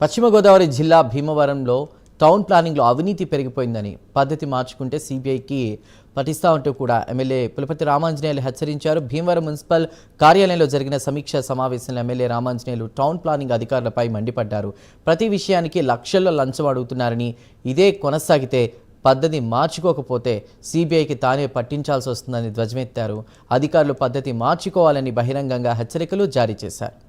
పశ్చిమ గోదావరి జిల్లా భీమవరంలో టౌన్ ప్లానింగ్లో అవినీతి పెరిగిపోయిందని పద్ధతి మార్చుకుంటే సిబిఐకి పఠిస్తామంటూ కూడా ఎమ్మెల్యే పులపతి రామాంజనేయులు హెచ్చరించారు. భీమవరం మున్సిపల్ కార్యాలయంలో జరిగిన సమీక్ష సమావేశంలో ఎమ్మెల్యే రామాంజనేయులు టౌన్ ప్లానింగ్ అధికారులపై మండిపడ్డారు. ప్రతి విషయానికి లక్షల్లో లంచం అడుగుతున్నారని ఇదే కొనసాగితే పద్ధతి మార్చుకోకపోతే సిబిఐకి తానే పట్టించాల్సి వస్తుందని ధ్వజమెత్తారు. అధికారులు పద్ధతి మార్చుకోవాలని బహిరంగంగా హెచ్చరికలు జారీ చేశారు.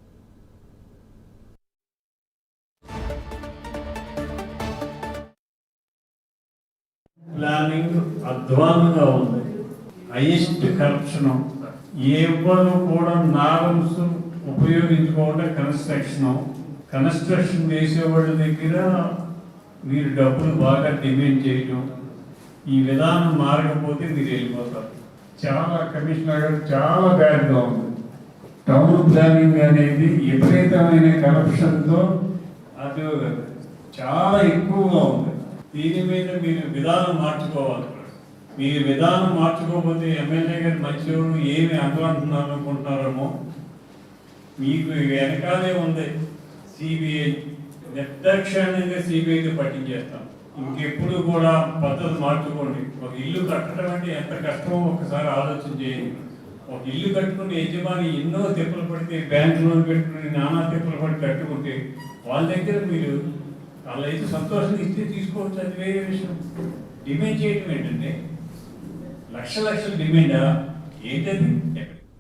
ప్లానింగ్ అధ్వానంగా ఉంది. హైయెస్ట్ కరప్షన్ ఎవ్వరు కూడా నారమ్స్ ఉపయోగించుకోవడం కన్స్ట్రక్షన్. కన్స్ట్రక్షన్ చేసేవాళ్ళ దగ్గర మీరు డబ్బులు బాగా డిమాండ్ చేయటం. ఈ విధానం మారకపోతే మీరు వెళ్ళిపోతారు. చాలా కమిషనర్ గారు చాలా బ్యాడ్గా ఉంది. టౌన్ ప్లానింగ్ అనేది విపరీతమైన కరప్షన్తో అది చాలా ఎక్కువగా ఉంది. దీని మీద మీరు విధానం మార్చుకోవాలి. మీరు విధానం మార్చుకోకపోతే ఎమ్మెల్యే గారు మంచివాడు ఏమి అంటున్నారు అనుకుంటున్నారేమో మీకు వెనకాలే ఉంది సిబిఐ. నిర్దాక్షిణ్యంగా సిబిఐని పట్టించేస్తాం. ఇంకెప్పుడు కూడా పద్ధతి మార్చుకోండి. ఒక ఇల్లు కట్టడం అంటే ఎంత కష్టమో ఒకసారి ఆలోచన చేయండి. ఒక ఇల్లు కట్టుకుని యజమాని ఎన్నో తిప్పలు పడితే బ్యాంక్ లోన్ పెట్టుకుని నానా తిప్పలు పడి కట్టుకుంటే వాళ్ళ దగ్గర మీరు వాళ్ళ సంతోషం సంతోషంగా ఇస్తే తీసుకోవచ్చు అది వేరే విషయం. డిమాండ్ చేయటం ఏంటంటే లక్ష లక్షల డిమాండా ఏంటది?